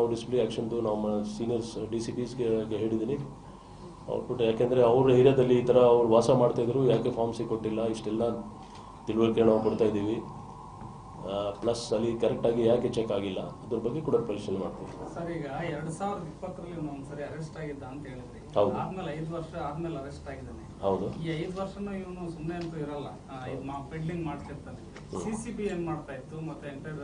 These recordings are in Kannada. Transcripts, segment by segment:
ನಾವು ಡಿಸ್ಪ್ಲೇ ಆ್ಯಕ್ಷನ್ದು ನಮ್ಮ ಸೀನಿಯರ್ಸ್ ಡಿ ಸಿ ಪಿಸ್ಗೆ ಹೇಳಿದ್ದೀನಿ ಅವ್ರು ಯಾಕೆಂದರೆ ಅವ್ರ ಏರಿಯಾದಲ್ಲಿ ಈ ಥರ ಅವ್ರು ವಾಸ ಮಾಡ್ತಾಯಿದ್ರು ಯಾಕೆ ಫಾರ್ಮ್ಸಿ ಕೊಟ್ಟಿಲ್ಲ ಇಷ್ಟೆಲ್ಲ ತಿಳುವಳಿಕೆ ನಾವು ಕೊಡ್ತಾಯಿದ್ದೀವಿ ಪ್ಲಸ್ ಅಲ್ಲಿ ಕರೆಕ್ಟಾಗಿ ಯಾಕೆ ಚೆಕ್ ಆಗಿಲ್ಲ ಅದ್ರ ಬಗ್ಗೆ ಕೂಡ ಪರಿಶೀಲನೆ ಮಾಡ್ತೀವಿ. ಸರ್ ಈಗ ಎರಡು ಸಾವಿರದ ಇಪ್ಪತ್ತರಲ್ಲಿ ಒಂದ್ಸರಿ ಅರೆಸ್ಟ್ ಆಗಿದ್ದ ಅಂತ ಹೇಳಿದ್ರಿ. ಹೌದು. ಆದ್ಮೇಲೆ ಐದು ವರ್ಷ ಆದ್ಮೇಲೆ ಅರೆಸ್ಟ್ ಆಗಿದ್ದಾನೆ. ಹೌದು. ಈ ಐದು ವರ್ಷನೂ ಇವನು ಸುಮ್ಮನೆ ಅಂತೂ ಇರಲ್ಲ. ಪೆಂಡಿಂಗ್ ಮಾಡ್ತಿರ್ತಾನೆ. ಸಿ ಸಿ ಬಿ ಏನ್ ಮಾಡ್ತಾ ಇತ್ತು ಮತ್ತೆ ಎಂಟರ್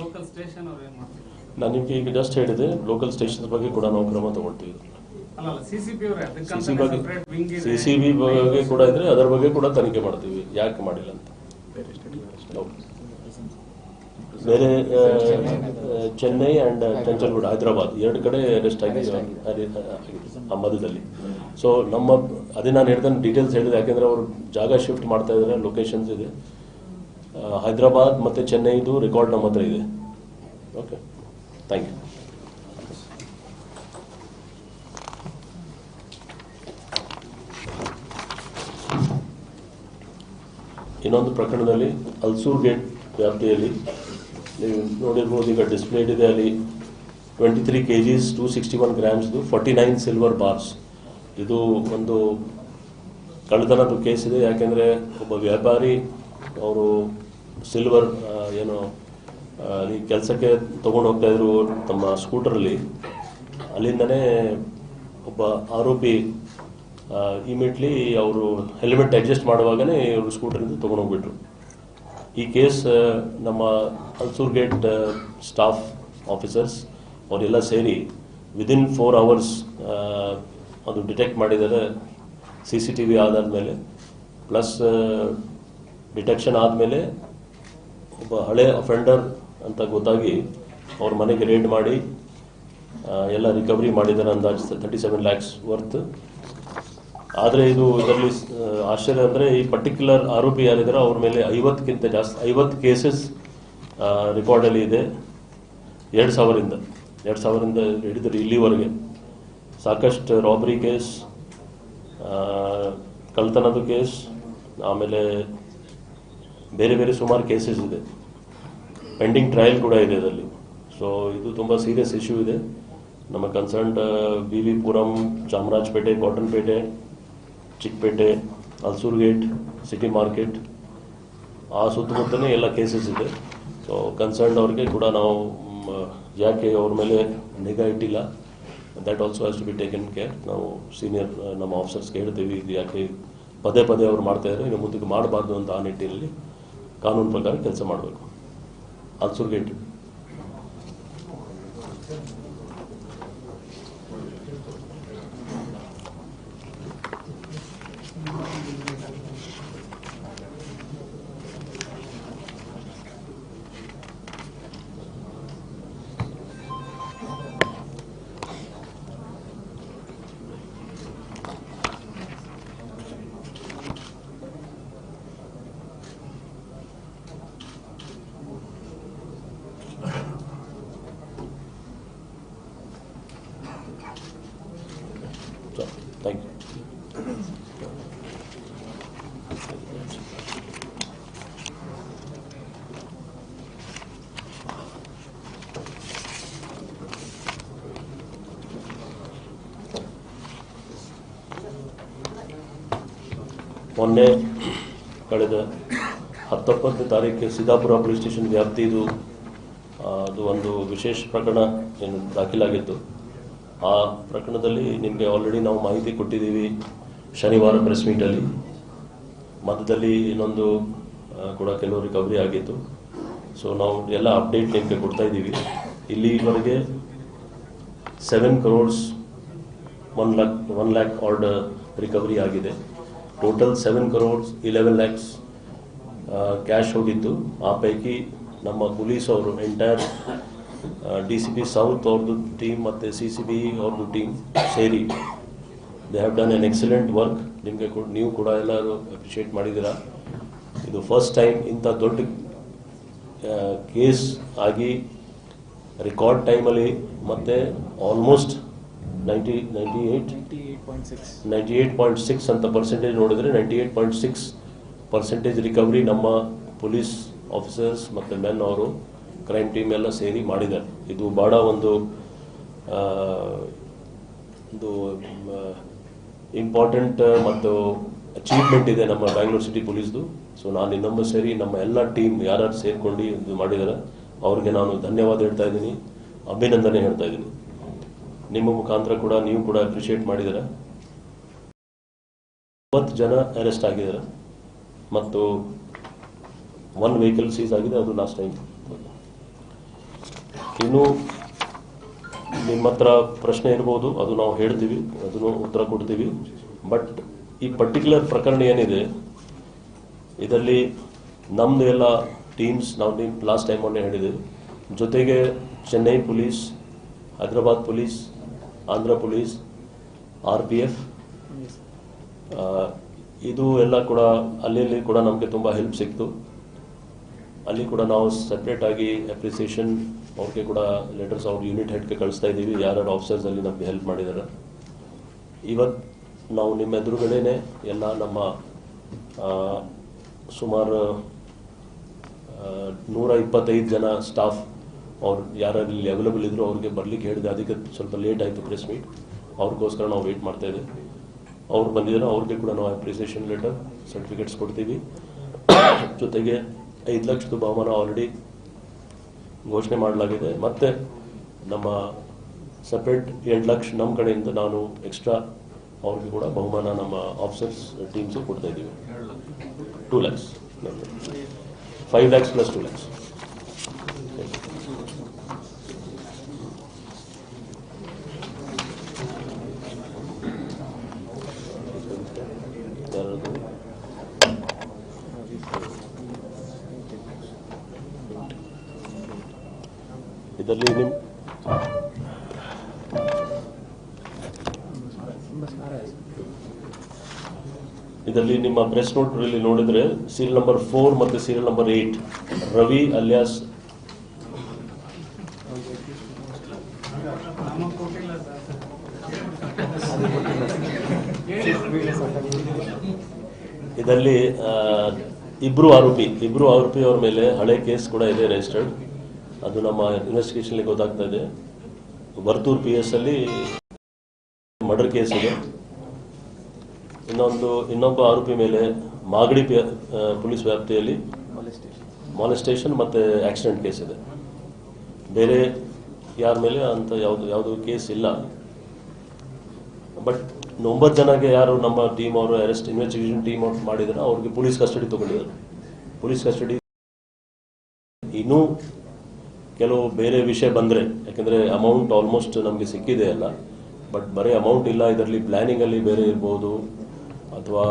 ಲೋಕಲ್ ಸ್ಟೇಷನ್ ಅವ್ರು ಏನ್ ಮಾಡ್ತಿದ್ರು? ನಾನು ನಿಮಗೆ ಈಗ ಜಸ್ಟ್ ಹೇಳಿದೆ ಲೋಕಲ್ ಸ್ಟೇಷನ್ಸ್ ಬಗ್ಗೆ ಕೂಡ ನಾವು ಕ್ರಮ ತಗೊಳ್ತೀವಿ. ಅಲ್ಲ ಸಿ ಬಿ ಬಗ್ಗೆ ಬಿ ಕೂಡ ಇದ್ರೆ ಅದರ ಬಗ್ಗೆ ಕೂಡ ತನಿಖೆ ಮಾಡ್ತೀವಿ ಯಾಕೆ ಮಾಡಿಲ್ಲ ಅಂತ. ಬೇರೆ ಚೆನ್ನೈ ಅಂಡ್ ಚಂಚಲ್ಗೂಡ ಹೈದರಾಬಾದ್ ಎರಡು ಕಡೆ ಅರೆಸ್ಟ್ ಆಗಿ ಆಗಿದೆ ಆ ಮಧ್ಯದಲ್ಲಿ. ಸೊ ನಮ್ಮ ಅದೇ ನಾನು ಹೇಳಿದ ಡೀಟೇಲ್ಸ್ ಹೇಳಿದೆ ಯಾಕೆಂದ್ರೆ ಅವರು ಜಾಗ ಶಿಫ್ಟ್ ಮಾಡ್ತಾ ಇದ್ದಾರೆ ಲೊಕೇಶನ್ಸ್ ಇದೆ. ಹೈದರಾಬಾದ್ ಮತ್ತು ಚೆನ್ನೈದು ರೆಕಾರ್ಡ್ ನಮ್ಮ ಹತ್ರ ಇದೆ. ಓಕೆ. Thank you. ಇನ್ನೊಂದು ಪ್ರಕರಣದಲ್ಲಿ ಅಲ್ಸೂರ್ ಗೇಟ್ ವ್ಯಾಪ್ತಿಯಲ್ಲಿ ನೀವು ನೋಡಿರ್ಬೋದು, ಈಗ ಡಿಸ್ಪ್ಲೇಡ್ ಇದೆ ಅಲ್ಲಿ twenty three K Gs two sixty one ಗ್ರಾಮ್ಸ್ದು forty nine silver bars ಇದು ಒಂದು ಕಳ್ಳತನದ ಕೇಸ್ ಇದೆ, ಯಾಕೆಂದರೆ ಒಬ್ಬ ವ್ಯಾಪಾರಿ ಅವರು ಸಿಲ್ವರ್ ಏನು ಅಲ್ಲಿ ಕೆಲಸಕ್ಕೆ ತಗೊಂಡು ಹೋಗ್ತಾ ಇದ್ರು ತಮ್ಮ ಸ್ಕೂಟರಲ್ಲಿ, ಅಲ್ಲಿಂದನೇ ಒಬ್ಬ ಆರೋಪಿ ಇಮಿಡಿಯಟ್ಲಿ ಅವರು ಹೆಲ್ಮೆಟ್ ಅಡ್ಜಸ್ಟ್ ಮಾಡುವಾಗನೇ ಇವರು ಸ್ಕೂಟರಿಂದ ತೊಗೊಂಡೋಗ್ಬಿಟ್ರು ಈ ಕೇಸ್ ನಮ್ಮ ಅಲ್ಸೂರ್ ಗೇಟ್ ಸ್ಟಾಫ್ ಆಫೀಸರ್ಸ್ ಅವರೆಲ್ಲ ಸೇರಿ ವಿದಿನ್ ಫೋರ್ ಅವರ್ಸ್ ಅದು ಡಿಟೆಕ್ಟ್ ಮಾಡಿದ್ದಾರೆ ಸಿ ಸಿ ಟಿ ವಿ ಆಧಾರದ ಮೇಲೆ ಪ್ಲಸ್ ಡಿಟೆಕ್ಷನ್ ಆದಮೇಲೆ ಒಬ್ಬ ಹಳೆ ಅಫೆಂಡರ್ ಅಂತ ಗೊತ್ತಾಗಿ ಅವ್ರ ಮನೆಗೆ ರೇಡ್ ಮಾಡಿ ಎಲ್ಲ ರಿಕವರಿ ಮಾಡಿದ್ದಾರೆ ಅಂದಾಜು ತರ್ಟಿ ಸೆವೆನ್ ಲ್ಯಾಕ್ಸ್ ವರ್ತ್ ಆದರೆ ಇದು ಇದರಲ್ಲಿ ಆಶ್ಚರ್ಯ ಅಂದರೆ ಈ ಪರ್ಟಿಕ್ಯುಲರ್ ಆರೋಪಿ ಯಾರಿದ್ದಾರೆ ಅವ್ರ ಮೇಲೆ ಐವತ್ತಕ್ಕಿಂತ ಜಾಸ್ತಿ, ಐವತ್ತು ಕೇಸಸ್ ರೆಕಾರ್ಡಲ್ಲಿ ಇದೆ. ಎರಡು ಸಾವಿರದಿಂದ ಎರಡು ಸಾವಿರದಿಂದ ಹಿಡಿದ್ರು ಇಲ್ಲಿವರೆಗೆ. ಸಾಕಷ್ಟು ರಾಬರಿ ಕೇಸ್ ಕಳ್ತನದ ಕೇಸ್ ಆಮೇಲೆ ಬೇರೆ ಬೇರೆ ಸುಮಾರು ಕೇಸಸ್ ಇದೆ. ಪೆಂಡಿಂಗ್ ಟ್ರಯಲ್ ಕೂಡ ಇದೆ ಅದರಲ್ಲಿ ಸೊ ಇದು ತುಂಬ ಸೀರಿಯಸ್ ಇಶ್ಯೂ ಇದೆ. ನಮ್ಮ concerned B V Puram Chamarajpet Cottonpet Chickpet Ulsoor gate city market ಆ ಸುತ್ತಮುತ್ತಲೇ ಎಲ್ಲ ಕೇಸಸ್ ಇದೆ. ಸೊ ಕನ್ಸರ್ನ್ ಅವ್ರಿಗೆ ಕೂಡ ನಾವು ಯಾಕೆ ಅವ್ರ ಮೇಲೆ ನಿಗಾ ಇಟ್ಟಿಲ್ಲ that also has to be taken care ನಾವು ಸೀನಿಯರ್ ನಮ್ಮ ಆಫೀಸರ್ಸ್ಗೆ ಹೇಳ್ತೀವಿ, ಇದು ಯಾಕೆ ಪದೇ ಪದೇ ಅವ್ರು ಮಾಡ್ತಾಯಿದ್ರೆ ಇನ್ನು ಮುಂದಕ್ಕೆ ಮಾಡಬಾರ್ದು ಅಂತ ಆ ನಿಟ್ಟಿನಲ್ಲಿ ಕಾನೂನು ಪ್ರಕಾರ ಕೆಲಸ ಮಾಡಬೇಕು. ಅಲ್ಸೂರ್ ಗೇಟ್ ಥ್ಯಾಂಕ್ ಯು ಮೊನ್ನೆ ಕಳೆದ ಹತ್ತೊಂಬತ್ತನೇ ತಾರೀಕು ಸಿದ್ದಾಪುರ ಪೊಲೀಸ್ ಸ್ಟೇಷನ್ ವ್ಯಾಪ್ತಿದು ಅದು ಒಂದು ವಿಶೇಷ ಪ್ರಕರಣ ಏನು ದಾಖಲಾಗಿತ್ತು. ಆ ಪ್ರಕರಣದಲ್ಲಿ ನಿಮಗೆ ಆಲ್ರೆಡಿ ನಾವು ಮಾಹಿತಿ ಕೊಟ್ಟಿದ್ದೀವಿ ಶನಿವಾರ ಪ್ರೆಸ್ ಮೀಟಲ್ಲಿ ಮಧ್ಯದಲ್ಲಿ ಇನ್ನೊಂದು ಕೂಡ ಕೆಲವು ರಿಕವರಿ ಆಗಿತ್ತು. ಸೊ ನಾವು ಎಲ್ಲ ಅಪ್ಡೇಟ್ ನಿಮಗೆ ಕೊಡ್ತಾ ಇದ್ದೀವಿ. ಇಲ್ಲಿವರೆಗೆ seven crores one lakh one lakh order recovery ಆಗಿದೆ. Total seven crores eleven lakhs cash ಹೋಗಿತ್ತು ಆ ಪೈಕಿ ನಮ್ಮ ಪೊಲೀಸ್ ಅವರು entire D C P south ಅವ್ರದ್ದು ಟೀಮ್ ಮತ್ತು ಸಿ ಸಿ ಬಿ ಅವ್ರದ್ದು ಟೀಮ್ ಸೇರಿ they have done an excellent work ನಿಮಗೆ ನೀವು ಕೂಡ ಎಲ್ಲರೂ ಅಪ್ರಿಷಿಯೇಟ್ ಮಾಡಿದ್ದೀರಾ? ಇದು ಫಸ್ಟ್ ಟೈಮ್ ಇಂಥ ದೊಡ್ಡ ಕೇಸ್ ಆಗಿ ರೆಕಾರ್ಡ್ ಟೈಮಲ್ಲಿ ಮತ್ತು almost ninety ninety eight ninety eight point six ಅಂತ ಪರ್ಸೆಂಟೇಜ್ ನೋಡಿದ್ರೆ ninety eight point six percentage recovery ನಮ್ಮ ಪೊಲೀಸ್ ಆಫೀಸರ್ಸ್ ಮತ್ತು ಮೆನ್ ಅವರು ಕ್ರೈಮ್ ಟೀಮ್ ಎಲ್ಲ ಸೇರಿ ಮಾಡಿದ್ದಾರೆ ಇದು ಭಾಳ ಒಂದು ಒಂದು ಇಂಪಾರ್ಟೆಂಟ್ ಮತ್ತು ಅಚೀವ್ಮೆಂಟ್ ಇದೆ ನಮ್ಮ ಬ್ಯಾಂಗ್ಳೂರ್ ಸಿಟಿ ಪೊಲೀಸ್ದು ಸೊ ನಾನು ಇನ್ನೊಮ್ಮೆ ಸೇರಿ ನಮ್ಮ ಎಲ್ಲ ಟೀಮ್ ಯಾರ್ಯಾರು ಸೇರಿಕೊಂಡು ಇದು ಮಾಡಿದ್ದಾರೆ ಅವ್ರಿಗೆ ನಾನು ಧನ್ಯವಾದ ಹೇಳ್ತಾ ಇದ್ದೀನಿ ಅಭಿನಂದನೆ ಹೇಳ್ತಾ ಇದ್ದೀನಿ. ನಿಮ್ಮ ಮುಖಾಂತರ ಕೂಡ ನೀವು ಕೂಡ ಅಪ್ರಿಷಿಯೇಟ್ ಮಾಡಿದ್ದೀರ? ಮೂವತ್ತು ಜನ ಅರೆಸ್ಟ್ ಆಗಿದ್ದಾರೆ? ಮತ್ತು ಒನ್ ವೆಹಿಕಲ್ ಸೀಸ್ ಆಗಿದೆ, ಅದು ಲಾಸ್ಟ್ ಟೈಮ್ ಇನ್ನು ನಿಮ್ಮ ಹತ್ರ ಪ್ರಶ್ನೆ ಇರ್ಬೋದು, ಅದು ನಾವು ಹೇಳ್ತೀವಿ, ಅದನ್ನು ಉತ್ತರ ಕೊಡ್ತೀವಿ. ಬಟ್ ಈ ಪರ್ಟಿಕ್ಯುಲರ್ ಪ್ರಕರಣ ಏನಿದೆ, ಇದರಲ್ಲಿ ನಮ್ಮದು ಎಲ್ಲ ಟೀಮ್ಸ್ ನಾವು ಟೀಮ್ ಲಾಸ್ಟ್ ಟೈಮ್ ಮೊನ್ನೆ ಹೇಳಿದ್ದೀವಿ ಜೊತೆಗೆ Chennai police, Hyderabad police Andhra police R P F. ಇದು ಎಲ್ಲ ಕೂಡ ಅಲ್ಲಿ ಕೂಡ ನಮಗೆ ತುಂಬ ಹೆಲ್ಪ್ ಸಿಕ್ತು. ಅಲ್ಲಿ ಕೂಡ ನಾವು ಸಪ್ರೇಟ್ ಆಗಿ ಅಪ್ರಿಸಿಯೇಷನ್ ಅವ್ರಿಗೆ ಕೂಡ ಲೆಟರ್ಸ್ ಅವ್ರ ಯೂನಿಟ್ ಹೆಡ್ಗೆ ಕಳಿಸ್ತಾ ಇದ್ದೀವಿ. ಯಾರ್ಯಾರು ಆಫೀಸರ್ಸ್ ಅಲ್ಲಿ ನಮಗೆ ಹೆಲ್ಪ್ ಮಾಡಿದ್ದಾರೆ. ಇವತ್ತು ನಾವು ನಿಮ್ಮ ಎದುರುಗಡೆನೆ ಎಲ್ಲ ನಮ್ಮ ಸುಮಾರು ನೂರ ಇಪ್ಪತ್ತೈದು ಜನ ಸ್ಟಾಫ್ ಅವ್ರು ಯಾರು ಇಲ್ಲಿ ಅವೈಲೇಬಲ್ ಇದ್ರು ಅವ್ರಿಗೆ ಬರ್ಲಿಕ್ಕೆ ಹೇಳಿದೆ. ಅದಕ್ಕೆ ಸ್ವಲ್ಪ ಲೇಟ್ ಆಯಿತು ಪ್ರೆಸ್ ಮೀಟ್ ಅವ್ರಿಗೋಸ್ಕರ ನಾವು ವೆಯ್ಟ್ ಮಾಡ್ತಾ ಇದ್ದೀವಿ ಅವ್ರು ಬಂದಿದ್ದಾರೆ ಅವ್ರಿಗೆ ಕೂಡ ನಾವು ಅಪ್ರಿಸಿಯೇಷನ್ ಲೆಟರ್ ಸರ್ಟಿಫಿಕೇಟ್ಸ್ ಕೊಡ್ತೀವಿ. ಜೊತೆಗೆ ಐದು ಲಕ್ಷದ ಬಹುಮಾನ ಆಲ್ರೆಡಿ ಘೋಷಣೆ ಮಾಡಲಾಗಿದೆ. ಮತ್ತೆ ನಮ್ಮ ಸಪ್ರೇಟ್ ಎಂಟು ಲಕ್ಷ ನಮ್ಮ ಕಡೆಯಿಂದ ನಾನು ಎಕ್ಸ್ಟ್ರಾ ಅವ್ರಿಗೆ ಕೂಡ ಬಹುಮಾನ ನಮ್ಮ ಆಫೀಸರ್ಸ್ ಟೀಮ್ಸು ಕೊಡ್ತಾ ಇದ್ದೀವಿ. Two lakhs five lakhs plus two lakhs ಇದರಲ್ಲಿ ನಿಮ್ಮ ಇದರಲ್ಲಿ ನಿಮ್ಮ ಪ್ರೆಸ್ ನೋಟ್ ಇಲ್ಲಿ ನೋಡಿದ್ರೆ ಸೀರಿಯಲ್ ನಂಬರ್ ಫೋರ್ ಮತ್ತು serial number eight Ravi alias. ಇದರಲ್ಲಿ ಇಬ್ರು ಆರೋಪಿ ಇಬ್ರು ಆರೋಪಿ ಅವರ ಮೇಲೆ ಹಳೆ ಕೇಸ್ ಕೂಡ ಇದೆ ರಿಜಿಸ್ಟರ್ಡ್ ಅದು ನಮ್ಮ ಇನ್ವೆಸ್ಟಿಗೇಷನ್ ಗೊತ್ತಾಗ್ತಾ ಇದೆ. ವರ್ತೂರ್ ಪಿ ಎಸ್ ಅಲ್ಲಿ ಮರ್ಡರ್ ಕೇಸ್ ಇದೆ. ಇನ್ನೊಂದು, ಇನ್ನೊಬ್ಬ ಆರೋಪಿ ಮೇಲೆ ಮಾಗಡಿ ಪೊಲೀಸ್ ವ್ಯಾಪ್ತಿಯಲ್ಲಿ ಮಾಲೆಸ್ಟೇಷನ್ ಮತ್ತೆ ಆಕ್ಸಿಡೆಂಟ್ ಕೇಸ್ ಇದೆ. ಬೇರೆ ಯಾರ ಮೇಲೆ ಅಂತ ಯಾವುದು ಯಾವುದು ಕೇಸ್ ಇಲ್ಲ. ಬಟ್ ಒಂಬತ್ತು ಜನಕ್ಕೆ ಯಾರು ನಮ್ಮ ಟೀಮ್ ಅವರು ಅರೆಸ್ಟ್ ಇನ್ವೆಸ್ಟಿಗೇಷನ್ ಟೀಮ್ ಅವ್ರು ಮಾಡಿದ್ರೆ, ಅವ್ರಿಗೆ ಪೊಲೀಸ್ ಕಸ್ಟಡಿ ತಗೊಂಡಿದ್ದಾರೆ. ಪೊಲೀಸ್ ಕಸ್ಟಡಿ ಇನ್ನೂ ಕೆಲವು ಬೇರೆ ವಿಷಯ ಬಂದರೆ, ಯಾಕೆಂದರೆ ಅಮೌಂಟ್ ಆಲ್ಮೋಸ್ಟ್ ನಮಗೆ ಸಿಕ್ಕಿದೆ ಅಲ್ಲ. ಬಟ್ ಬರೀ ಅಮೌಂಟ್ ಇಲ್ಲ. ಇದರಲ್ಲಿ ಪ್ಲ್ಯಾನಿಂಗಲ್ಲಿ ಬೇರೆ ಇರ್ಬೋದು. ಅಥವಾ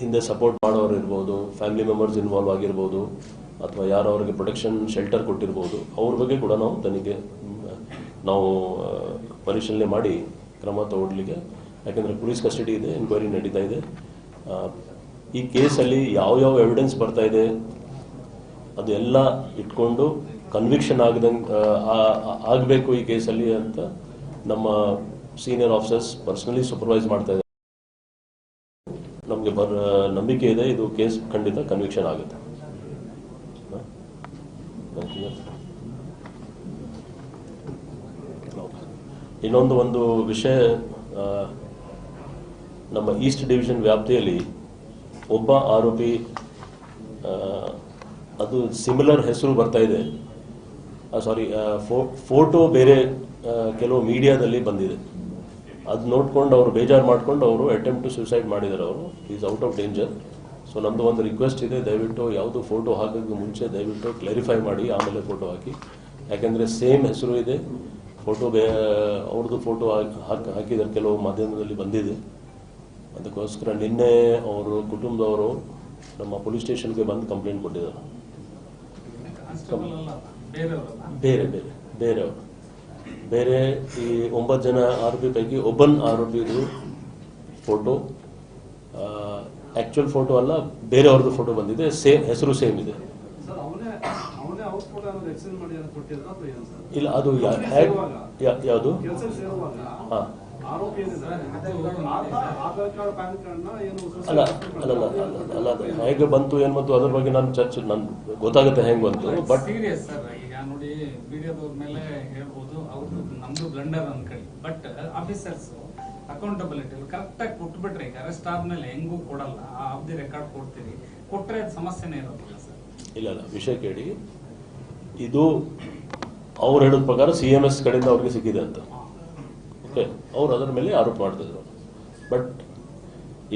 ಹಿಂದೆ ಸಪೋರ್ಟ್ ಮಾಡೋರು ಇರ್ಬೋದು. ಫ್ಯಾಮಿಲಿ ಮೆಂಬರ್ಸ್ ಇನ್ವಾಲ್ವ್ ಆಗಿರ್ಬೋದು. ಅಥವಾ ಯಾರು ಅವರಿಗೆ ಪ್ರೊಟೆಕ್ಷನ್ ಶೆಲ್ಟರ್ ಕೊಟ್ಟಿರ್ಬೋದು. ಅವ್ರ ಬಗ್ಗೆ ಕೂಡ ನಾವು ತನಿಖೆ ನಾವು ಪರಿಶೀಲನೆ ಮಾಡಿ ಕ್ರಮ ತಗೊಳ್ಲಿಕ್ಕೆ ಯಾಕಂದರೆ ಪೊಲೀಸ್ ಕಸ್ಟಡಿ ಇದೆ ಎನ್ಕ್ವೈರಿ ನಡೀತಾ ಇದೆ. ಈ ಕೇಸಲ್ಲಿ ಯಾವ ಯಾವ ಎವಿಡೆನ್ಸ್ ಬರ್ತಾ ಇದೆ, ಅದೆಲ್ಲ ಇಟ್ಕೊಂಡು ಕನ್ವಿಕ್ಷನ್ ಆಗದಂಗೆ ಆಗಬೇಕು ಈ ಕೇಸಲ್ಲಿ ಅಂತ ನಮ್ಮ ಸೀನಿಯರ್ ಆಫೀಸರ್ಸ್ ಪರ್ಸನಲಿ ಸೂಪರ್ವೈಸ್ ಮಾಡ್ತಾ ಇದ್ದಾರೆ. ನಮಗೆ ಬರ್ ನಂಬಿಕೆ ಇದೆ, ಇದು ಕೇಸ್ ಖಂಡಿತ ಕನ್ವಿಕ್ಷನ್ ಆಗುತ್ತೆ. ಇನ್ನೊಂದು ಒಂದು ವಿಷಯ ನಮ್ಮ ಈಸ್ಟ್ ಡಿವಿಷನ್ ವ್ಯಾಪ್ತಿಯಲ್ಲಿ ಒಬ್ಬ ಆರೋಪಿ ಅದು ಸಿಮಿಲರ್ ಹೆಸರು ಬರ್ತಾ ಇದೆ. ಸಾರಿ ಫೋಟೋ ಬೇರೆ ಕೆಲವು ಮೀಡಿಯಾದಲ್ಲಿ ಬಂದಿದೆ. ಅದು ನೋಡ್ಕೊಂಡು ಅವರು ಬೇಜಾರು ಮಾಡಿಕೊಂಡು ಅವರು ಅಟೆಂಪ್ಟ್ ಟು ಸುಸೈಡ್ ಮಾಡಿದ್ದಾರೆ ಅವರು. Is out of danger so ನಮ್ಮದು ಒಂದು ರಿಕ್ವೆಸ್ಟ್ ಇದೆ ದಯವಿಟ್ಟು ಯಾವುದು ಫೋಟೋ ಹಾಕೋಕ್ಕೆ ಮುಂಚೆ ದಯವಿಟ್ಟು ಕ್ಲಾರಿಫೈ ಮಾಡಿ ಆಮೇಲೆ ಫೋಟೋ ಹಾಕಿ. ಯಾಕೆಂದರೆ ಸೇಮ್ ಹೆಸರು ಇದೆ. ಫೋಟೋ ಬೇ ಅವ್ರದ್ದು ಫೋಟೋ ಹಾಕಿ ಹಾಕಿದ್ದಾರೆ ಕೆಲವು ಮಾಧ್ಯಮದಲ್ಲಿ ಬಂದಿದೆ. ಅದಕ್ಕೋಸ್ಕರ ನಿನ್ನೆ ಅವರು ಕುಟುಂಬದವರು ನಮ್ಮ ಪೊಲೀಸ್ ಸ್ಟೇಷನ್ಗೆ ಬಂದು ಕಂಪ್ಲೇಂಟ್ ಕೊಟ್ಟಿದ್ದಾರೆ. ಬೇರೆ ಬೇರೆ ಬೇರೆಯವರು. ಬೇರೆ ಈ ಒಂಬತ್ತು ಜನ ಆರೋಪಿ ಪೈಕಿ ಒಬ್ಬನ್ ಆರೋಪಿದು ಫೋಟೋ ಆ್ಯಕ್ಚುಯಲ್ ಫೋಟೋ ಅಲ್ಲ ಬೇರೆಯವ್ರದ್ದು ಫೋಟೋ ಬಂದಿದೆ ಸೇಮ್ ಹೆಸರು ಸೇಮ್ ಇದೆ ಇಲ್ಲ ಅದು ಯಾ- ಹ್ಯಾಗ್ ಯಾ- ಯಾವುದು ಕೆಲಸ ಸೇರುವಾಗ ಹಾಂ ಅಲ್ಲ ಅಲ್ಲ ಅಲ್ಲ ಅಲ್ಲ ಹೇಗೆ ಬಂತು ಏನು ಬಂತು ಅದ್ರ ಬಗ್ಗೆ ನಾನು ಚರ್ಚೆ ನನ್ ಗೊತ್ತಾಗುತ್ತೆ ಹೆಂಗೆ ಬಂತು ಬಟ್ ಸೀರಿಯಸ್ ಸರ್ ಈಗ ನೋಡಿ ವಿಡಿಯೋದವ್ರ ಮೇಲೆ ಹೇಳ್ಬೋದು. ಅವ್ರದ್ದು ನಮ್ದು ಬ್ಲಂಡರ್ ಅನ್ಕೊಳ್ಳಿ ಬಟ್ ಆಫೀಸರ್ಸ್ ಅಕೌಂಟಬಿಲಿಟಿ ಕರೆಕ್ಟ್ ಆಗಿ ಕೊಟ್ಬಿಟ್ರೆ ಈಗ ಅರೆಸ್ಟ್ ಆದ್ಮೇಲೆ ಹೆಂಗೂ ಕೊಡಲ್ಲ. ಆ ಅವಧಿ ರೆಕಾರ್ಡ್ ಕೊಡ್ತೀರಿ. ಕೊಟ್ರೆ ಅದು ಸಮಸ್ಯೆನೇ ಇರೋದಿಲ್ಲ ಸರ್. ಇಲ್ಲ ಇಲ್ಲ. ವಿಷಯ ಕೇಳಿ. ಇದು ಅವ್ರು ಹೇಳಿದ ಪ್ರಕಾರ ಸಿ ಎಂ ಎಸ್ ಕಡೆಯಿಂದ ಅವ್ರಿಗೆ ಸಿಕ್ಕಿದೆ ಅಂತ. ಓಕೆ ಅವ್ರು ಅದರ ಮೇಲೆ ಆರೋಪ ಮಾಡ್ತಿದ್ರು. ಬಟ್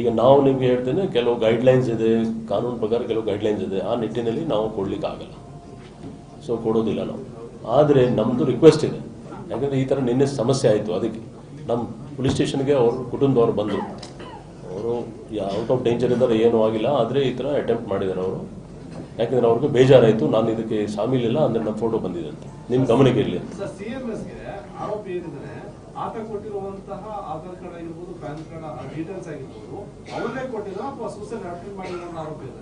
ಈಗ ನಾವು ನಿಮ್ಗೆ ಹೇಳ್ತೇನೆ, ಕೆಲವು ಗೈಡ್ಲೈನ್ಸ್ ಇದೆ. ಕಾನೂನು ಪ್ರಕಾರ ಕೆಲವು ಗೈಡ್ಲೈನ್ಸ್ ಇದೆ. ಆ ನಿಟ್ಟಿನಲ್ಲಿ ನಾವು ಕೊಡ್ಲಿಕ್ಕೆ ಆಗಲ್ಲ ಸೊ ಕೊಡೋದಿಲ್ಲ ನಾವು. ಆದರೆ ನಮ್ಮದು ರಿಕ್ವೆಸ್ಟ್ ಇದೆ. ಯಾಕಂದರೆ ಈ ಥರ ನಿನ್ನೆ ಸಮಸ್ಯೆ ಆಯಿತು ಅದಕ್ಕೆ. ನಮ್ಮ ಪೊಲೀಸ್ ಸ್ಟೇಷನ್ಗೆ ಅವ್ರ ಕುಟುಂಬದವ್ರು ಬಂದರು. ಅವರು ಔಟ್ ಆಫ್ ಡೇಂಜರ್ ಇದ್ದಾರೆ, ಏನೂ ಆಗಿಲ್ಲ. ಆದರೆ ಈ ಥರ ಅಟೆಂಪ್ಟ್ ಮಾಡಿದ್ದಾರೆ ಅವರು. ಯಾಕಂದರೆ ಅವ್ರಿಗೆ ಬೇಜಾರಾಯಿತು. ನಾನು ಇದಕ್ಕೆ ಶಾಮೀಲಿಲ್ಲ ಅಂದರೆ ನಮ್ಮ ಫೋಟೋ ಬಂದಿದೆ ಅಂತ. ನಿಮ್ಮ ಗಮನಕ್ಕೆ ಇರಲಿ ಆತ ಕೊಟ್ಟಿರುವಂತಹ ಆಧಾರ್ ಕಾರ್ಡ್ ಆಗಿರ್ಬೋದು, ಪ್ಯಾನ್ ಕಾರ್ಡ್ ಡೀಟೇಲ್ಸ್ ಆಗಿರ್ಬೋದು, ಅವರೇ ಕೊಟ್ಟಿದ್ರು ಅಥವಾ ಸೂಸೈಡ್ ಅಟೆಂಪ್ಟ್ ಮಾಡಿರೋ ಆರೋಪ ಇದೆ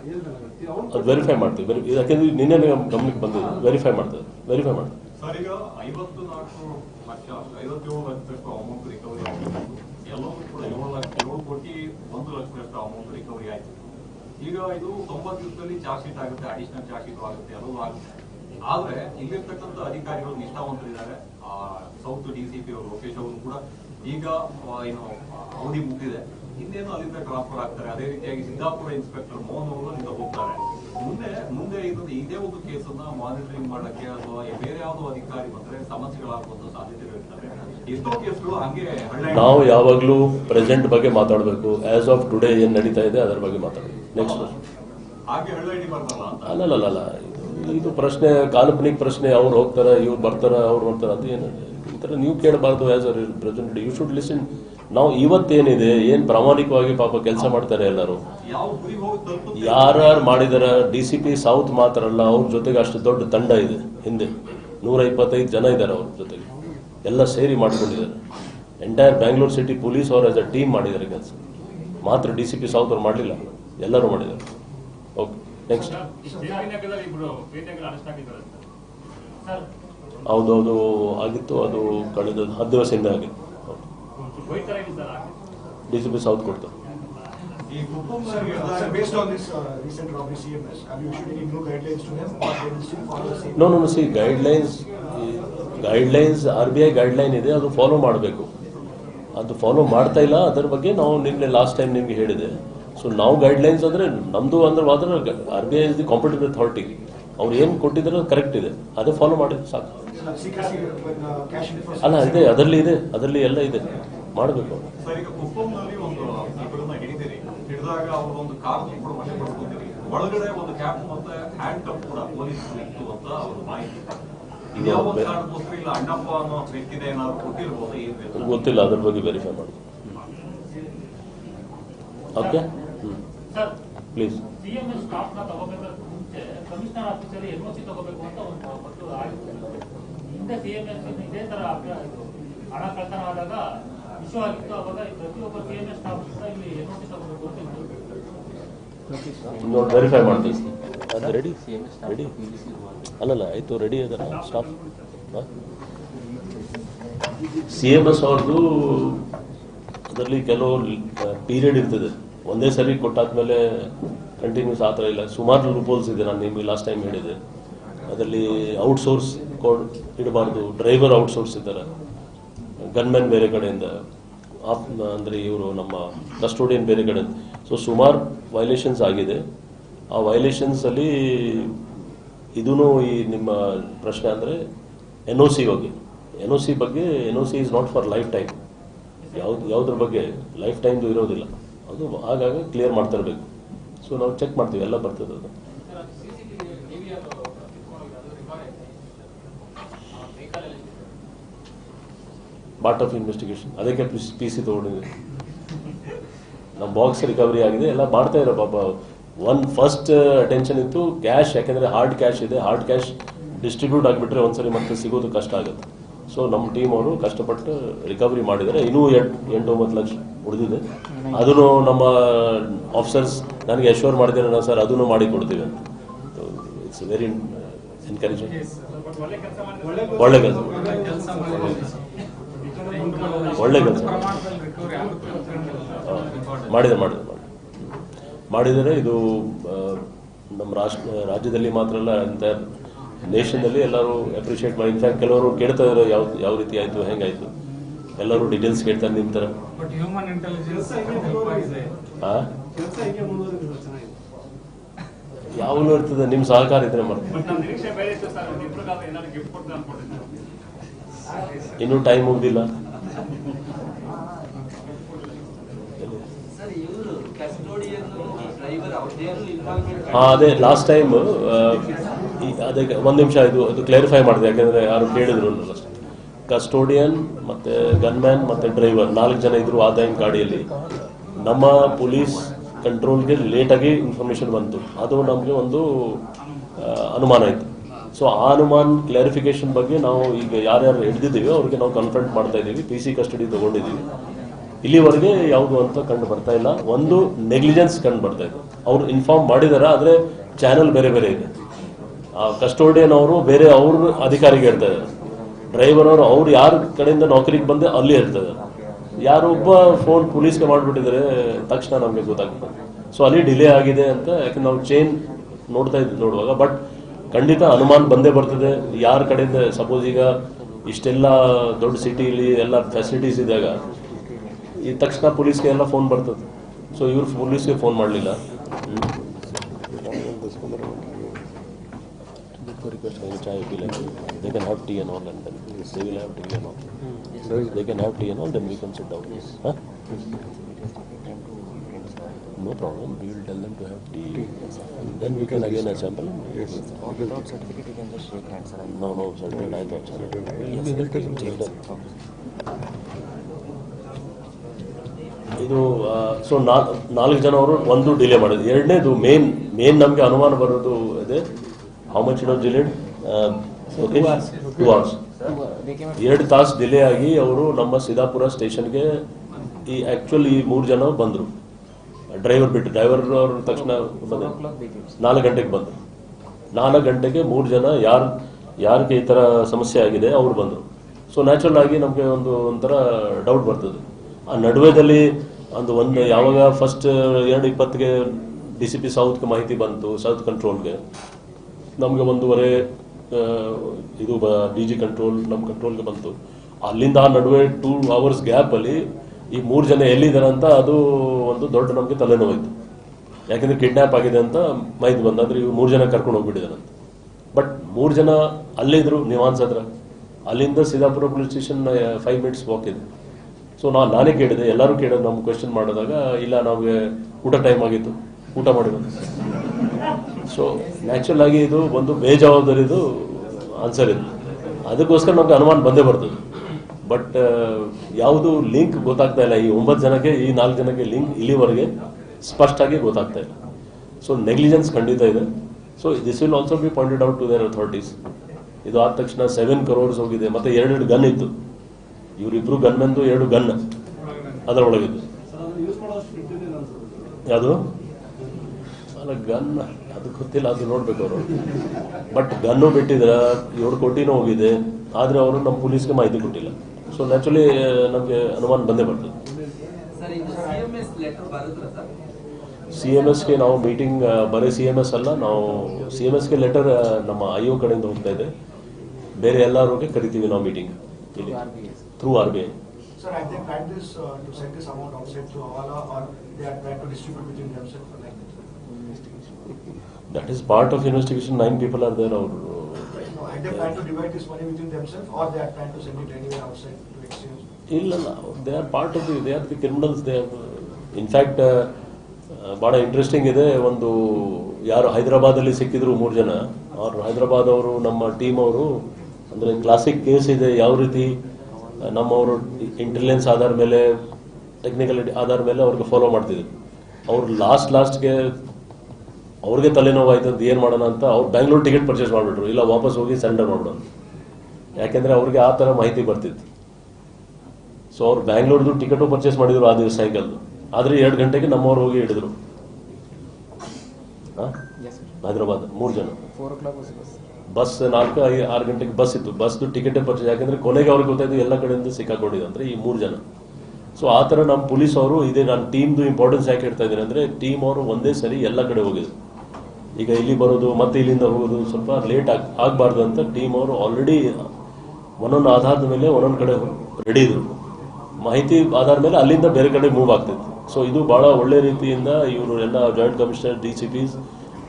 ಆ, ಆ, ಅದು ವೆರಿಫೈ ಮಾಡ್ತೀವಿ. ವೆರಿ ಯಾಕೆಂದ್ರೆ ನಿನ್ನೆ ಗಮನಕ್ಕೆ ಬಂದಿದೆ. ವೆರಿಫೈ ಮಾಡ್ತದೆ. ವೆರಿಫೈ ಮಾಡ್ತದೆ. ಸರ್ ಈಗ ಐವತ್ತು ನಾಲ್ಕು ಲಕ್ಷ ಐವತ್ತೇಳು ಲಕ್ಷದಷ್ಟು ಅಮೌಂಟ್ ರಿಕವರಿ ಆಗಿತ್ತು ಎಲ್ಲವೂ ಕೂಡ ಏಳು ಲಕ್ಷ ಏಳು ಕೋಟಿ ಒಂದು ಲಕ್ಷದಷ್ಟು ಅಮೌಂಟ್ ರಿಕವರಿ ಆಯ್ತು. ಈಗ ಇದು ತೊಂಬತ್ತು ದಿವಸದಲ್ಲಿ ಚಾರ್ಜ್ ಶೀಟ್ ಆಗುತ್ತೆ ಅಡಿಷನಲ್ ಚಾರ್ಜ್ ಆಗುತ್ತೆ ಅದು ಆಗುತ್ತೆ. ಆದ್ರೆ ಇಲ್ಲಿರ್ತಕ್ಕಂಥ ಅಧಿಕಾರಿಗಳು ನಿಷ್ಠಾವಂತರಿದ್ದಾರೆ. South D C P Lokesh ಅವರು ಕೂಡ ಈಗ ಆ, ಏನು ಆ, ಅವಧಿ ಮುಗಿದಿದೆ. ಇನ್ನೇನು ಅಲ್ಲಿಂದ ಟ್ರಾನ್ಸ್ಫರ್ ಆಗ್ತಾರೆ. ಅದೇ ರೀತಿಯಾಗಿ ಸಿದ್ದಾಪುರ ಇನ್ಸ್ಪೆಕ್ಟರ್ ಮೋಹನ್ ಅವರು ಇಂದ ಹೋಗ್ತಾರೆ. ಮುಂದೆ ಮುಂದೆ ಇದನ್ನ ಇದೇ ಒಂದು ಕೇಸನ್ನ ಮಾನಿಟರಿಂಗ್ ಮಾಡಕ್ಕೆ ಅಥವಾ ಬೇರೆ ಯಾವುದೋ ಅಧಿಕಾರಿ ಬಂದ್ರೆ ಸಮಸ್ಯೆಗಳಾಗುವಂತ ಸಾಧ್ಯತೆಗಳು ಇರ್ತವೆ. ಎಷ್ಟೋ ಕೇಸ್ಗಳು ಹಂಗೆ ಹಳ್ಳ ನಾವು ಯಾವಾಗಲೂ ಪ್ರೆಸೆಂಟ್ ಬಗ್ಗೆ ಮಾತಾಡಬೇಕು. ಆಸ್ ಆಫ್ ಟುಡೇ ಏನ್ ನಡೀತಾ ಇದೆ ಅದರ ಬಗ್ಗೆ ಮಾತಾಡಬೇಕು. ನೆಕ್ಸ್ಟ್ ಹಾಗೆ ಬರ್ತಲ್ಲ ಅಲ್ಲಲ್ಲ ಇದು ಇದು ಪ್ರಶ್ನೆ ಕಾಲ್ಪನಿಕ ಪ್ರಶ್ನೆ ಅವ್ರು ಹೋಗ್ತಾರೆ ಇವ್ರು ಬರ್ತಾರ ಅವ್ರು ಬರ್ತಾರ ಅದು ಏನು ಈ ಥರ ನೀವು ಕೇಳಬಾರ್ದು as a present you should listen ನಾವು ಇವತ್ತೇನಿದೆ, ಏನು ಪ್ರಾಮಾಣಿಕವಾಗಿ ಪಾಪ ಕೆಲಸ ಮಾಡ್ತಾರೆ ಎಲ್ಲರೂ? ಯಾರ್ಯಾರು ಮಾಡಿದಾರ ಡಿ ಸಿ ಪಿ ಸೌತ್ ಮಾತ್ರ ಅಲ್ಲ, ಅವ್ರ ಜೊತೆಗೆ ಅಷ್ಟು ದೊಡ್ಡ ತಂಡ ಇದೆ ಹಿಂದೆ. ನೂರ ಇಪ್ಪತ್ತೈದು ಜನ ಇದ್ದಾರೆ ಅವ್ರ ಜೊತೆಗೆ. ಎಲ್ಲ ಸೇರಿ ಮಾಡ್ಕೊಂಡಿದ್ದಾರೆ. ಎಂಟೈರ್ ಬ್ಯಾಂಗ್ಳೂರ್ ಸಿಟಿ ಪೊಲೀಸ್ ಅವರು ಆಸ್ ಅ ಟೀಮ್ ಮಾಡಿದ್ದಾರೆ ಕೆಲಸ. ಮಾತ್ರ ಡಿ ಸಿ ಪಿ ಸೌತ್ ಅವ್ರು ಮಾಡಲಿಲ್ಲ. ಎಲ್ಲರೂ ಮಾಡಿದ್ದಾರೆ. ಓಕೆ ನೆಕ್ಸ್ಟ್ ಹೌದೌದು, ಆಗಿತ್ತು, ಅದು ಕಳೆದ ಹತ್ತು ದಿವಸದಿಂದ ಆಗಿತ್ತು. ಡಿ ಸಿ ಪಿ ಸೌತ್ ಕೊಡ್ತು? No no see guidelines guidelines R B I guideline ಇದೆ ಅದು ಫಾಲೋ ಮಾಡಬೇಕು. ಅದು ಫಾಲೋ ಮಾಡ್ತಾ ಇಲ್ಲ ಅದರ ಬಗ್ಗೆ ನಾವು ನಿನ್ನೆ ಲಾಸ್ಟ್ ಟೈಮ್ ನಿಮಗೆ ಹೇಳಿದೆ. ಸೊ ನಾವು ಗೈಡ್ಲೈನ್ಸ್ ಅಂದರೆ ನಮ್ಮದು ಅಂದ್ರೆ ಮಾತ್ರ R B I is the competitive authority ಅವ್ರು ಏನು ಕೊಟ್ಟಿದ್ದಾರೆ ಕರೆಕ್ಟ್ ಇದೆ. ಅದೇ ಫಾಲೋ ಮಾಡಿದ್ರೆ ಸಾಕು. Uh. ಅಲ್ಲ ಇದೆ ಅದರಲ್ಲಿ ಇದೆ ಅದರಲ್ಲಿ ಎಲ್ಲ ಇದೆ. ಮಾಡಬೇಕು ಸರ್ ಈಗ ಕುಪ್ಪಂನಲ್ಲಿ ಒಂದು ಇಬ್ಬರನ್ನ ಹಿಡಿದಿರಿ. ಹಿಡಿದಾಗ ಅವರು ಒಂದು ಕಾರ್ ಕೂಡ ವಶೆ ಪಡ್ಕೊಂಡಿರಿ ಒಳಗಡೆ ಒಂದು ಕ್ಯಾಪ್ ಮತ್ತೆ ಹ್ಯಾಂಡ್ ಕಪ್ ಕೂಡ ಪೊಲೀಸ್ ಇತ್ತು ಅಂತ ಅವ್ರ ಮಾಹಿತಿ. ಇದು ಯಾವ ಒಂದು ಕಾರಣಕ್ಕೋಸ್ಕರ ಇಲ್ಲ ಅಣ್ಣಪ್ಪ ಅನ್ನೋ ವ್ಯಕ್ತಿನ ಏನಾದ್ರು ಕೊಟ್ಟಿರ್ಬೋದು ಗೊತ್ತಿಲ್ಲ ಅದ್ರ ಬಗ್ಗೆ ವೆರಿಫೈ ಮಾಡಿ. Okay? Please C M S ಸ್ಟಾಫ್ನ ತಗೋಬೇಕಾದ್ರೆ ಮುಂಚೆ ಕಮಿಷನರ್ ಆಫೀಸಲ್ಲಿ ಎನ್ ಸಿ ತಗೋಬೇಕು ಅಂತ ಒಂದು ಮತ್ತು ಆಗಿದೆ ಹಿಂದೆ ಸಿ ಎಂ ಎಸ್ ಇದೇ ತರ ಹಣ ಕಳ್ತನ ಆದಾಗ ಇಶ್ಯೂ ಆಗಿತ್ತು ಅವಾಗ ಪ್ರತಿಯೊಬ್ಬ ಸಿ ಎಂ ಎಸ್ ಸ್ಟಾಫ್ ಇಲ್ಲಿ ಎನ್ ಸಿ ತಗೋಬೇಕು ಅಂತ ಇತ್ತು. ನೋಡಿ ವೆರಿಫೈ ಮಾಡ್ತೀವಿ ಅದು ರೆಡಿ ರೆಡಿ ಅಲ್ಲಲ್ಲ ಆಯಿತು ರೆಡಿ ಅದರ ಸ್ಟಾಫ್ ಸಿ ಎಂ ಎಸ್ ಅವ್ರದ್ದು ಅದರಲ್ಲಿ ಕೆಲವು ಪೀರಿಯಡ್ ಇರ್ತದೆ. ಒಂದೇ ಸರಿ ಕೊಟ್ಟಾದ್ಮೇಲೆ ಕಂಟಿನ್ಯೂಸ್ ಆ ಥರ ಇಲ್ಲ. ಸುಮಾರು ರೂಪೋಲ್ಸ್ ಇದೆ ನಾನು ನಿಮಗೆ ಲಾಸ್ಟ್ ಟೈಮ್ ಹೇಳಿದೆ. ಅದರಲ್ಲಿ ಔಟ್ಸೋರ್ಸ್ ಕೋಡ್ ಇಡಬಾರ್ದು. ಡ್ರೈವರ್ ಔಟ್ಸೋರ್ಸ್ ಇದ್ದಾರೆ. ಗನ್ಮೆನ್ ಬೇರೆ ಕಡೆಯಿಂದ. ಅಂದರೆ ಇವರು ನಮ್ಮ ಕಸ್ಟೋಡಿಯನ್ ಬೇರೆ ಕಡೆ. ಸೊ ಸುಮಾರು ವೈಲೇಷನ್ಸ್ ಆಗಿದೆ. ಆ ವೈಲೇಷನ್ಸಲ್ಲಿ ಇದೂ ಈ ನಿಮ್ಮ ಪ್ರಶ್ನೆ ಅಂದರೆ ಎನ್ ಒ ಸಿ ಬಗ್ಗೆ. ಎನ್ ಒ ಸಿ ಬಗ್ಗೆ N O C is not for lifetime ಯಾವ್ದು, ಯಾವುದ್ರ ಬಗ್ಗೆ? ಲೈಫ್ ಟೈಮ್ದು ಇರೋದಿಲ್ಲ. ಅದು ಆಗಾಗ ಕ್ಲಿಯರ್ ಮಾಡ್ತಾ ಇರಬೇಕು. ಸೊ ನಾವು ಚೆಕ್ ಮಾಡ್ತೀವಿ, ಎಲ್ಲ ಬರ್ತದೆ ಅದು. ಪಾರ್ಟ್ ಆಫ್ ಇನ್ವೆಸ್ಟಿಗೇಷನ್ ಅದಕ್ಕೆ ಪಿ ಸಿ ತೊಗೊಂಡಿದೆ ನಮ್ಮ ಬಾಕ್ಸ್ ರಿಕವರಿ ಆಗಿದೆ. ಎಲ್ಲ ಮಾಡ್ತಾ ಇರೋ ಪಾಪ. ಒನ್ ಫಸ್ಟ್ ಅಟೆನ್ಷನ್ ಇತ್ತು. ಕ್ಯಾಶ್ ಯಾಕೆಂದರೆ ಹಾರ್ಡ್ ಕ್ಯಾಶ್ ಇದೆ. ಹಾರ್ಡ್ ಕ್ಯಾಶ್ ಡಿಸ್ಟ್ರಿಬ್ಯೂಟ್ ಆಗಿಬಿಟ್ರೆ ಒಂದ್ಸರಿ ಮತ್ತೆ ಸಿಗೋದು ಕಷ್ಟ ಆಗುತ್ತೆ. ಸೊ ನಮ್ಮ ಟೀಮ್ ಅವರು ಕಷ್ಟಪಟ್ಟು ರಿಕವರಿ ಮಾಡಿದರೆ ಇನ್ನೂ ಎಂಟು ಎಂಟು ಒಂಬತ್ತು ಲಕ್ಷ ಉಳಿದಿದೆ. ಅದನ್ನು ನಮ್ಮ ಆಫೀಸರ್ಸ್ ನನಗೆ ಅಶ್ಯೂರ್ ಮಾಡಿದ್ದೇನೆ ಸರ್ ಅದನ್ನು ಮಾಡಿ ಕೊಡ್ತೀವಿ ಅಂತ. ಇಟ್ಸ್ ವೆರಿ ಎನ್ಕರೇಜಿಂಗ್ ಒಳ್ಳೆ ಕೆಲಸ ಒಳ್ಳೆ ಕೆಲಸ ಮಾಡಿದೆ ಮಾಡಿದೆ ಮಾಡಿದೆ. ಮಾಡಿದರೆ ಇದು ನಮ್ಮ ರಾಷ್ಟ್ರ ರಾಜ್ಯದಲ್ಲಿ ಮಾತ್ರ ಅಲ್ಲ ಅಂತ ನೇಷನಲ್ಲಿ ಎಲ್ಲರೂ ಅಪ್ರಿಷಿಯೇಟ್ ಮಾಡಿ. ಇನ್ಫ್ಯಾಕ್ಟ್ ಕೆಲವರು ಕೇಳ್ತಾ ಇದ್ದಾರೆ ಯಾವ ಯಾವ ರೀತಿ ಆಯಿತು ಹೆಂಗಾಯಿತು ಎಲ್ಲರೂ ಡೀಟೇಲ್ಸ್ ಕೇಳ್ತಾರೆ ಚೆನ್ನಾಗಿದೆ. ಯಾವಾಗಲೂ ಇರ್ತದೆ ನಿಮ್ಮ ಸಹಕಾರ ಇದ್ರೆ ಮಾಡ್ತೀವಿ ಇನ್ನೂ ಟೈಮ್ ಮುಗ್ದಿಲ್ಲ. ಹಾಂ ಅದೇ ಲಾಸ್ಟ್ ಟೈಮ್ ಅದಕ್ಕೆ ಒಂದು ನಿಮಿಷ ಇದು, ಅದು ಕ್ಲಾರಿಫೈ ಮಾಡಿದೆ, ಯಾಕೆಂದರೆ ಯಾರು ಕೇಳಿದ್ರು ಕಸ್ಟೋಡಿಯನ್ ಮತ್ತು ಗನ್ಮ್ಯಾನ್ ಮತ್ತು ಡ್ರೈವರ್ ನಾಲ್ಕು ಜನ ಇದ್ರು ಆ ಟೈಮ್ ಗಾಡಿಯಲ್ಲಿ. ನಮ್ಮ ಪೊಲೀಸ್ ಕಂಟ್ರೋಲ್ಗೆ ಲೇಟಾಗಿ ಇನ್ಫಾರ್ಮೇಶನ್ ಬಂತು. ಅದು ನಮಗೆ ಒಂದು ಅನುಮಾನ ಇತ್ತು ಸೊ ಆ ಅನುಮಾನ್ ಕ್ಲಾರಿಫಿಕೇಶನ್ ಬಗ್ಗೆ ನಾವು ಈಗ ಯಾರ್ಯಾರು ಹಿಡಿದಿದ್ದೀವಿ ಅವ್ರಿಗೆ ನಾವು ಕನ್ಫ್ರಂಟ್ ಮಾಡ್ತಾ ಇದ್ದೀವಿ. ಪಿ ಸಿ ಕಸ್ಟಡಿ ತೊಗೊಂಡಿದ್ದೀವಿ. ಇಲ್ಲಿವರೆಗೆ ಯಾವುದು ಅಂತ ಕಂಡು ಬರ್ತಾ ಇಲ್ಲ. ಒಂದು ನೆಗ್ಲಿಜೆನ್ಸ್ ಕಂಡು ಬರ್ತಾ ಇದೆ. ಅವ್ರು ಇನ್ಫಾರ್ಮ್ ಮಾಡಿದಾರೆ, ಆದರೆ ಚಾನೆಲ್ ಬೇರೆ ಬೇರೆ ಇದೆ. ಆ ಕಸ್ಟೋಡಿಯನ್ ಅವರು ಬೇರೆ ಅವ್ರ ಅಧಿಕಾರಿಗೆ ಹೇಳ್ತಾ ಇದ್ದಾರೆ. ಡ್ರೈವರ್ ಅವರು, ಅವ್ರು ಯಾರ ಕಡೆಯಿಂದ ನೌಕರಿಗೆ ಬಂದೆ ಅಲ್ಲಿ ಹೇಳ್ತಾ ಇದ್ದಾರೆ. ಯಾರೊಬ್ಬ ಫೋನ್ ಪೊಲೀಸ್ಗೆ ಮಾಡಿಬಿಟ್ಟಿದ್ರೆ ತಕ್ಷಣ ನಮಗೆ ಗೊತ್ತಾಗ್ತದೆ. ಸೊ ಅಲ್ಲಿ ಡಿಲೇ ಆಗಿದೆ ಅಂತ ಯಾಕಂದ್ರೆ ನಾವು ಚೇನ್ ನೋಡ್ತಾ ಇದ್ದೀವಿ ನೋಡುವಾಗ. ಬಟ್ ಖಂಡಿತ ಅನುಮಾನ ಬಂದೇ ಬರ್ತದೆ. ಯಾರ ಕಡೆಯಿಂದ ಸಪೋಸ್ ಈಗ ಇಷ್ಟೆಲ್ಲ ದೊಡ್ಡ ಸಿಟಿಲಿ ಎಲ್ಲ ಫೆಸಿಲಿಟೀಸ್ ಇದ್ದಾಗ ಈ ತಕ್ಷಣ ಪೊಲೀಸ್ಗೆ ಎಲ್ಲ ಫೋನ್ ಬರ್ತದೆ. ಸೊ ಇವ್ರು ಪೊಲೀಸ್ಗೆ ಫೋನ್ ಮಾಡಲಿಲ್ಲ. They can have tea No problem. We will tell them to have tea. And then we can again assemble. Yes. Without certificate, you can just shake hands, sir. No, no, certificate I thought. sir. Yes, sir. Yes, sir. ಇದು ಸೊ ನಾಲ್ಕು ಜನ ಅವರು ಒಂದು ಡಿಲೇ ಮಾಡೋದು ಎರಡನೇದು ಮೇನ್ ಮೇನ್ ನಮಗೆ ಅನುಮಾನ ಬರೋದು ಇದೆ ಹೌ ಮಚ್ ಇಡೋ ಡಿಲೇಡ್ ಓಕೆ ಟೂ ಅವರ್ಸ್ ಎರಡು ತಾಸು ಡಿಲೇ ಆಗಿ ಅವರು ನಮ್ಮ ಸಿದ್ದಾಪುರ ಸ್ಟೇಷನ್ಗೆ ಈ ಆ್ಯಕ್ಚುಲಿ ಈ ಮೂರು ಜನ ಬಂದರು ಡ್ರೈವರ್ ಬಿಟ್ಟು ಡ್ರೈವರ್ ಅವ್ರ ತಕ್ಷಣ ನಾಲ್ಕು ಗಂಟೆಗೆ ಬಂದರು. ನಾಲ್ಕು ಗಂಟೆಗೆ ಮೂರು ಜನ ಯಾರು ಯಾರಿಗೆ ಈ ಥರ ಸಮಸ್ಯೆ ಆಗಿದೆ ಅವ್ರು ಬಂದರು. ಸೊ ನ್ಯಾಚುರಲ್ ಆಗಿ ನಮಗೆ ಒಂದು ಒಂಥರ ಡೌಟ್ ಬರ್ತದೆ. ಆ ನಡುವೆದಲ್ಲಿ ಒಂದು ಒಂದು ಯಾವಾಗ ಫಸ್ಟ್ ಎರಡು ಇಪ್ಪತ್ತಿಗೆ ಡಿ ಸಿ ಪಿ ಸೌತ್ಗೆ ಮಾಹಿತಿ ಬಂತು ಸೌತ್ ಕಂಟ್ರೋಲ್ಗೆ ನಮಗೆ ಒಂದೂವರೆ ಇದು ಡಿ ಜಿ ಕಂಟ್ರೋಲ್ ನಮ್ಮ ಕಂಟ್ರೋಲ್ಗೆ ಬಂತು. ಅಲ್ಲಿಂದ ಆ ನಡುವೆ ಟೂ ಅವರ್ಸ್ ಗ್ಯಾಪಲ್ಲಿ ಈ ಮೂರು ಜನ ಎಲ್ಲಿದ್ದಾರೆ ಅಂತ ಅದು ಒಂದು ದೊಡ್ಡ ನಮಗೆ ತಲೆನೋವಾಯಿತು ಯಾಕಂದ್ರೆ ಕಿಡ್ನ್ಯಾಪ್ ಆಗಿದೆ ಅಂತ ಮಾಹಿತಿ ಬಂದ ಅಂದ್ರೆ ಇವ್ರು ಮೂರು ಜನ ಕರ್ಕೊಂಡು ಹೋಗ್ಬಿಟ್ಟಿದಾರಂತ ಬಟ್ ಮೂರು ಜನ ಅಲ್ಲೇ ಇದ್ರು, ನಿವಾನ್ಸ್ ಹತ್ರ. ಅಲ್ಲಿಂದ Siddapura police station five minutes walk ಇದೆ. ಸೊ ನಾನು ನಾನೇ ಕೇಳಿದೆ, ಎಲ್ಲರೂ ಕೇಳೋದು ನಮ್ಗೆ ಕ್ವೆಶನ್ ಮಾಡಿದಾಗ, ಇಲ್ಲ, ನಮಗೆ ಊಟ ಟೈಮ್ ಆಗಿತ್ತು. ಊಟ ಮಾಡಿ ಬಂದ ಸೊ ನ್ಯಾಚುರಲ್ ಆಗಿ ಇದು ಒಂದು ಬೇಜವಾಬ್ದಾರಿದು ಆನ್ಸರ್ ಇದು. ಅದಕ್ಕೋಸ್ಕರ ನಮಗೆ ಅನುಮಾನ ಬಂದೇ ಬರ್ತದೆ. ಬಟ್ ಯಾವುದು ಲಿಂಕ್ ಗೊತ್ತಾಗ್ತಾ ಇಲ್ಲ. ಈ ಒಂಬತ್ತು ಜನಕ್ಕೆ, ಈ ನಾಲ್ಕು ಜನಕ್ಕೆ ಲಿಂಕ್ ಇಲ್ಲಿವರೆಗೆ ಸ್ಪಷ್ಟವಾಗಿ ಗೊತ್ತಾಗ್ತಾ ಇಲ್ಲ. ಸೊ ನೆಗ್ಲಿಜೆನ್ಸ್ ಖಂಡಿತ ಇದೆ. So this will also be pointed out to their authorities ಇದು ಆದ ತಕ್ಷಣ ಸೆವೆನ್ ಕರೋರ್ಸ್ ಹೋಗಿದೆ. ಮತ್ತೆ ಎರಡೆರಡು ಗನ್ ಇತ್ತು. ಇವರಿಬ್ರು ಗನ್ಮೆಂದು ಎರಡು ಗನ್ ಅದರೊಳಗಿದ್ದು. ಯಾವುದು? ಅಲ್ಲ ಗನ್ ಅದು ಗೊತ್ತಿಲ್ಲ. ಅದು ನೋಡ್ಬೇಕು ಅವರು. ಬಟ್ ಗನ್ನು ಬಿಟ್ಟಿದ್ರ ಏಳು ಕೋಟಿನೂ ಹೋಗಿದೆ. ಆದರೆ ಅವರು ನಮ್ಮ ಪೊಲೀಸ್ಗೆ ಮಾಹಿತಿ ಕೊಟ್ಟಿಲ್ಲ. ಸೊ ನ್ಯಾಚುರಲಿ ನಮಗೆ ಅನುಮಾನ ಬಂದೇ ಬರ್ತದೆ. ಸಿ ಎಂ ಎಸ್ಗೆ ನಾವು ಮೀಟಿಂಗ್ ಬರೀ ಸಿ ಎಂ ಎಸ್ ಅಲ್ಲ ನಾವು ಸಿ ಎಂ ಎಸ್ಗೆ ಲೆಟರ್ ನಮ್ಮ ಐ ಒ ಕಡೆಯಿಂದ ಹೋಗ್ತಾ ಇದೆ. ಬೇರೆ ಎಲ್ಲರಿಗೆ ಕರಿತೀವಿ ನಾವು ಮೀಟಿಂಗ್ ಇಲ್ಲಿ through R B I? That is part of investigation nine people are there ಅವರು No, planned to divide this money within themselves or they are planning to send it anywhere outside to exchange? ಇಲ್ಲ they are part of the they are the criminals they in fact ಭಾಳ ಇಂಟ್ರೆಸ್ಟಿಂಗ್ ಇದೆ ಒಂದು ಯಾರು ಹೈದರಾಬಾದಲ್ಲಿ ಸಿಕ್ಕಿದ್ರು ಮೂರು ಜನ ಅವರು ಹೈದರಾಬಾದ್ ಅವರು ನಮ್ಮ ಟೀಮ್ ಅವರು ಅಂದರೆ ಕ್ಲಾಸಿಕ್ ಕೇಸ್ ಇದೆ ಯಾವ ರೀತಿ ನಮ್ಮವರು ಇಂಟೆಲಿಜೆನ್ಸ್ ಆಧಾರ ಮೇಲೆ ಟೆಕ್ನಿಕಲ್ ಆಧಾರ ಮೇಲೆ ಅವ್ರಿಗೆ ಫಾಲೋ ಮಾಡ್ತಿದ್ರು ಅವರು ಲಾಸ್ಟ್ ಲಾಸ್ಟ್ಗೆ ಅವ್ರಿಗೆ ತಲೆನೋವಾಯ್ತು ಅಂತ ಏನು ಮಾಡೋಣ ಅಂತ ಅವ್ರು ಬ್ಯಾಂಗ್ಳೂರ್ ಟಿಕೆಟ್ ಪರ್ಚೇಸ್ ಮಾಡಿಬಿಟ್ರು. ಇಲ್ಲ ವಾಪಸ್ ಹೋಗಿ ಸರೆಂಡರ್ ಮಾಡ್ಬಿಡೋಣ ಯಾಕೆಂದರೆ ಅವ್ರಿಗೆ ಆ ಥರ ಮಾಹಿತಿ ಬರ್ತಿತ್ತು. ಸೊ ಅವ್ರು ಬ್ಯಾಂಗ್ಳೂರ್ದು ಟಿಕೆಟು ಪರ್ಚೇಸ್ ಮಾಡಿದ್ರು ಆ ದಿವಸ ಸೈಕಲ್ದು ಆದರೆ ಎರಡು ಗಂಟೆಗೆ ನಮ್ಮವ್ರು ಹೋಗಿ ಹಿಡಿದ್ರು. ಹಾಂ ಹೈದರಾಬಾದ್ ಮೂರು ಜನ. ಬಸ್ ನಾಲ್ಕು ಐದು ಆರು ಗಂಟೆಗೆ ಬಸ್ ಇತ್ತು. ಬಸ್ದು ಟಿಕೆಟ್ ಪರ್ಚೇಸ್ ಯಾಕೆಂದರೆ ಕೊನೆಗೆ ಅವ್ರಿಗೆ ಗೊತ್ತಾಯ್ತು ಎಲ್ಲ ಕಡೆಯಿಂದ ಸಿಕ್ಕಾಕೊಂಡಿದ್ದು ಅಂದ್ರೆ ಈ ಮೂರು ಜನ. ಸೊ ಆ ಥರ ನಮ್ಮ ಪೊಲೀಸ್ ಅವರು ಇದೇ ನಾನು ಟೀಮ್ದು ಇಂಪಾರ್ಟೆನ್ಸ್ ಯಾಕೆ ಹೇಳ್ತಾ ಇದ್ದೀನಿ ಅಂದರೆ ಟೀಮ್ ಅವರು ಒಂದೇ ಸರಿ ಎಲ್ಲ ಕಡೆ ಹೋಗಿದ್ರು. ಈಗ ಇಲ್ಲಿ ಬರೋದು, ಮತ್ತೆ ಇಲ್ಲಿಂದ ಹೋಗೋದು, ಸ್ವಲ್ಪ ಲೇಟ್ ಆಗಿ, ಆಗಬಾರ್ದು ಅಂತ ಟೀಮ್ ಅವರು ಆಲ್ರೆಡಿ ಒಂದೊಂದು ಆಧಾರದ ಮೇಲೆ ಒಂದೊಂದು ಕಡೆ ರೆಡಿ ಇದ್ರು. ಮಾಹಿತಿ ಆಧಾರದ ಮೇಲೆ ಅಲ್ಲಿಂದ ಬೇರೆ ಕಡೆ ಮೂವ್ ಆಗ್ತಿತ್ತು. ಸೊ ಇದು ಭಾಳ ಒಳ್ಳೆ ರೀತಿಯಿಂದ ಇವರು ಎಲ್ಲ joint commissioner D C Ps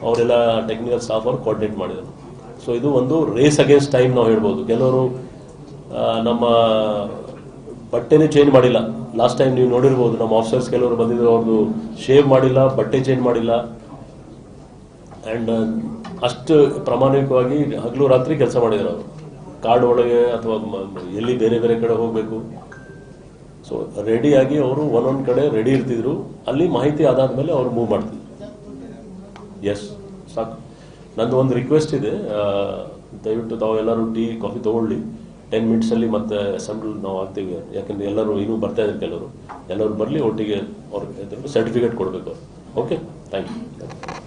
ಅವರೆಲ್ಲ ಟೆಕ್ನಿಕಲ್ ಸ್ಟಾಫ್ ಅವರು ಕೋಆರ್ಡಿನೇಟ್ ಮಾಡಿದರು. ಸೊ ಇದು ಒಂದು ರೇಸ್ ಅಗೇನ್ಸ್ಟ್ ಟೈಮ್ ನಾವು ಹೇಳ್ಬೋದು. ಕೆಲವರು ನಮ್ಮ ಬಟ್ಟೆನೇ ಚೇಂಜ್ ಮಾಡಿಲ್ಲ. ಲಾಸ್ಟ್ ಟೈಮ್ ನೀವು ನೋಡಿರ್ಬೋದು, ನಮ್ಮ ಆಫೀಸರ್ಸ್ ಕೆಲವರು ಬಂದಿದ್ರು ಅವ್ರದ್ದು ಶೇವ್ ಮಾಡಿಲ್ಲ, ಬಟ್ಟೆ ಚೇಂಜ್ ಮಾಡಿಲ್ಲ. ಆ್ಯಂಡ್ ಅಷ್ಟು ಪ್ರಾಮಾಣಿಕವಾಗಿ ಹಗಲು ರಾತ್ರಿ ಕೆಲಸ ಮಾಡಿದ್ರು ಅವರು. ಕಾರ್ಡ್ ಒಳಗೆ ಅಥವಾ ಎಲ್ಲಿ ಬೇರೆ ಬೇರೆ ಕಡೆ ಹೋಗಬೇಕು. ಸೊ ರೆಡಿಯಾಗಿ ಅವರು ಒಂದೊಂದು ಕಡೆ ರೆಡಿ ಇರ್ತಿದ್ರು. ಅಲ್ಲಿ ಮಾಹಿತಿ ಆದಾದ್ಮೇಲೆ ಅವರು ಮೂವ್ ಮಾಡ್ತಿದ್ರು. ಎಸ್ ಸಾಕು. ನಂದು ಒಂದು ರಿಕ್ವೆಸ್ಟ್ ಇದೆ. ದಯವಿಟ್ಟು ತಾವು ಎಲ್ಲರೂ ಟೀ, ಕಾಫಿ ತೊಗೊಳ್ಳಿ. ಟೆನ್ ಮಿನಿಟ್ಸಲ್ಲಿ ಮತ್ತೆ ಅಸೆಂಬ್ಲಿ ನಾವು ಆಗ್ತೀವಿ. ಯಾಕಂದ್ರೆ ಎಲ್ಲರೂ ಇನ್ನೂ ಬರ್ತಾ ಇದ್ದಾರೆ ಕೆಲವರು. ಎಲ್ಲರೂ ಬರಲಿ, ಒಟ್ಟಿಗೆ ಅವ್ರಿಗೆ ಸರ್ಟಿಫಿಕೇಟ್ ಕೊಡಬೇಕು ಓಕೆ ಥ್ಯಾಂಕ್ ಯು